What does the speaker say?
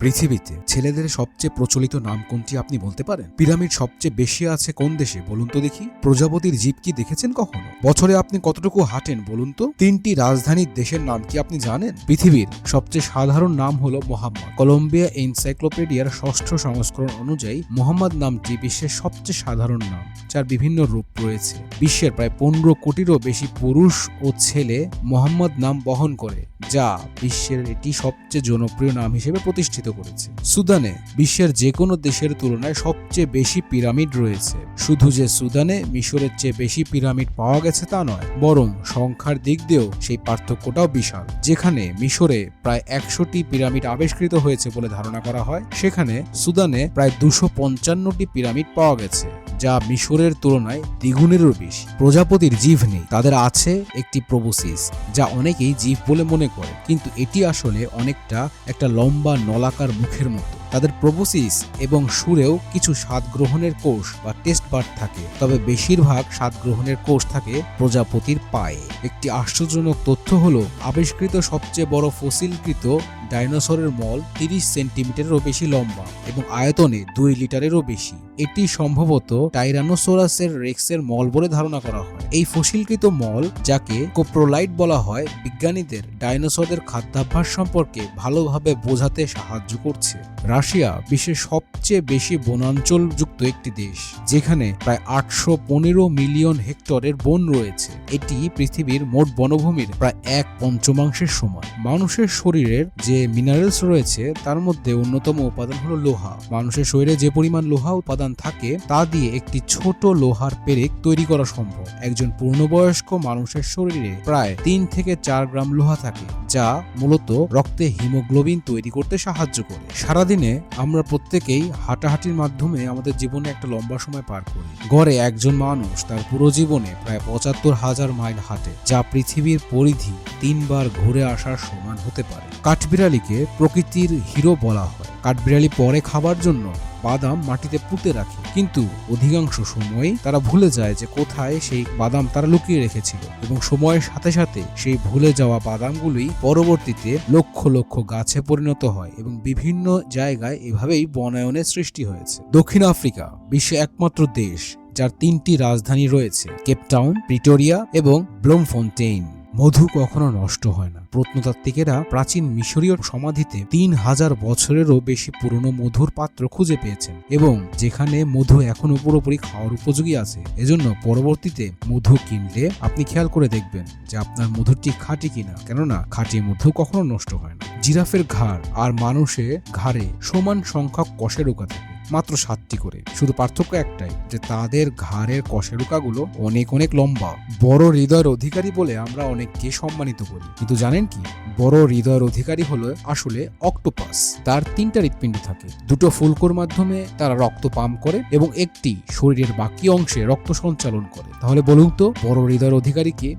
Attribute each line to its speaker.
Speaker 1: পৃথিবীতে ছেলেদের সবচেয়ে প্রচলিত নাম কোনটি আপনি বলতে পারেন? পিরামিড সবচেয়ে বেশি আছে কোন দেশে? বলুন তো দেখি। প্রজাপতির জীব কি দেখেছেন কখনো? বছরে আপনি কতটুকু হাঁটেন বলুন তো? তিনটি রাজধানীর দেশের নাম কি আপনি জানেন? পৃথিবীর সবচেয়ে সাধারণ নাম হলো মোহাম্মদ। কলম্বিয়া এনসাইক্লোপিডিয়ার ষষ্ঠ সংস্করণ অনুযায়ী মোহাম্মদ নামটি বিশ্বের সবচেয়ে সাধারণ নাম, যার বিভিন্ন রূপ রয়েছে। বিশ্বের প্রায় পনেরো কোটিরও বেশি পুরুষ ও ছেলে মোহাম্মদ নাম বহন করে, যা বিশ্বের এটি সবচেয়ে জনপ্রিয় নাম হিসেবে প্রতিষ্ঠিত। করেছে। সুদানে বিশ্বের যে কোনো দেশের তুলনায় সবচেয়ে বেশি পিরামিড রয়েছে। শুধু যে সুদানে মিশরের চেয়ে বেশি পিরামিড পাওয়া গেছে তা নয়, বরং সংখ্যার দিক দিয়েও সেই পার্থক্যটাও বিশাল। যেখানে মিশরে প্রায় একশোটি পিরামিড আবিষ্কৃত হয়েছে বলে ধারণা করা হয়, সেখানে সুদানে প্রায় দুশো পঞ্চান্নটি পিরামিড পাওয়া গেছে। যা মিশরের তুলনায় দ্বিগুণেরও বেশি। প্রজাপতির জীব নেই, তাদের আছে একটি প্রবোসিস, যা অনেকেই জীব বলে মনে করে। কিন্তু এটি আসলে অনেকটা একটা লম্বা নলাকার মুখের মতো। তাদের প্রবোসিস এবং সুরেও কিছু স্বাদ গ্রহণের কোষ বা টেস্ট বার্ড থাকে, তবে বেশিরভাগ স্বাদ গ্রহণের কোষ থাকে প্রজাপতির পায়ে। একটি আশ্চর্যজনক তথ্য হলো, আবিষ্কৃত সবচেয়ে বড় ফসিলকৃত ডাইনোসরের মল তিরিশ সেন্টিমিটারেরও বেশি লম্বা এবং আয়তনে দুই লিটারেরও বেশি। এটি সম্ভবত টাইরানোসোরাসের রেক্সের মল বলে ধারণা করা হয়। এই ফসিলকৃত মল, যাকে কোপ্রোলাইট বলা হয়, বিজ্ঞানীদের ডাইনোসরদের খাদ্যাভ্যাস সম্পর্কে ভালোভাবে বোঝাতে সাহায্য করছে। রাশিয়া বিশ্বের সবচেয়ে বেশি বনাঞ্চল যুক্ত একটি দেশ, যেখানে প্রায় আটশো পনেরো মিলিয়ন হেক্টরের বন রয়েছে। এটি পৃথিবীর মোট বনভূমির প্রায় এক পঞ্চমাংশের সমান মানুষের শরীরের যে মিনারেলস রয়েছে, তার মধ্যে অন্যতম উপাদান হলো লোহা। মানুষের শরীরে যে পরিমাণ লোহা উপাদান থাকে, তা দিয়ে একটি ছোট লোহার পেরেক তৈরি করা সম্ভব। একজন পূর্ণবয়স্ক মানুষের শরীরে প্রায় তিন থেকে চার গ্রাম লোহা থাকে, যা মূলত রক্তে হিমোগ্লোবিন তৈরি করতে সাহায্য করে। সারাদিনে আমরা প্রত্যেকেই হাঁটাহাঁটির মাধ্যমে আমাদের জীবনে একটা লম্বা সময় পার করি। গড়ে একজন মানুষ তার পুরো জীবনে প্রায় পঁচাত্তর হাজার মাইল হাঁটে, যা পৃথিবীর পরিধি তিনবার ঘুরে আসার সমান হতে পারে। কাঠবিড়ালিকে প্রকৃতির হিরো বলা হয়। কাঠবিড়ালি পরে খাবার জন্য বাদাম মাটিতে পুঁতে রাখে। কিন্তু অধিকাংশ সময়ই তারা ভুলে যায় যে কোথায় সেই বাদাম তারা লুকিয়ে রেখেছিল এবং সময়ের সাথে সাথে সেই ভুলে যাওয়া বাদামগুলোই পরবর্তীতে লক্ষ লক্ষ গাছে পরিণত হয় এবং বিভিন্ন জায়গায় এভাবেই বনায়নের সৃষ্টি হয়েছে। দক্ষিণ আফ্রিকা বিশ্বে একমাত্র দেশ যার তিনটি রাজধানী রয়েছে কেপটাউন প্রিটোরিয়া এবং ব্লোমফোন্টেইন। মধু কখনো নষ্ট হয় না। প্রত্নতাত্ত্বিকেরা প্রাচীন মিশরীয় সমাধিতে তিন হাজার বছরেরও বেশি পুরনো মধুর পাত্র খুঁজে পেয়েছেন এবং যেখানে মধু এখনও পুরোপুরি খাওয়ার উপযোগী আছে। এজন্য পরবর্তীতে মধু কিনলে আপনি খেয়াল করে দেখবেন যে আপনার মধুরটি খাঁটি কিনা, কেননা খাঁটি মধু কখনো নষ্ট হয় না। জিরাফের ঘাড় আর মানুষের ঘাড়ে সমান সংখ্যক কশেরুকা থাকে। মাত্র সাতটি করে। শুধু পার্থক্য একটাই, যে তাদের ঘাড়ের কশেরুকাগুলো অনেক অনেক লম্বা। বড় হৃদয়ের অধিকারী বলে আমরা অনেককে সম্মানিত করি। কিন্তু জানেন কি? বড় হৃদয়ের অধিকারী হলো আসলে অক্টোপাস। তার তিনটা হৃৎপিণ্ড থাকে। দুটো ফুলকোর মাধ্যমে তারা রক্ত পাম্প করে এবং একটি শরীরের বাকি অংশে রক্ত সঞ্চালন করে। তাহলে বলুন তো, বড় হৃদয়ের অধিকারী কে?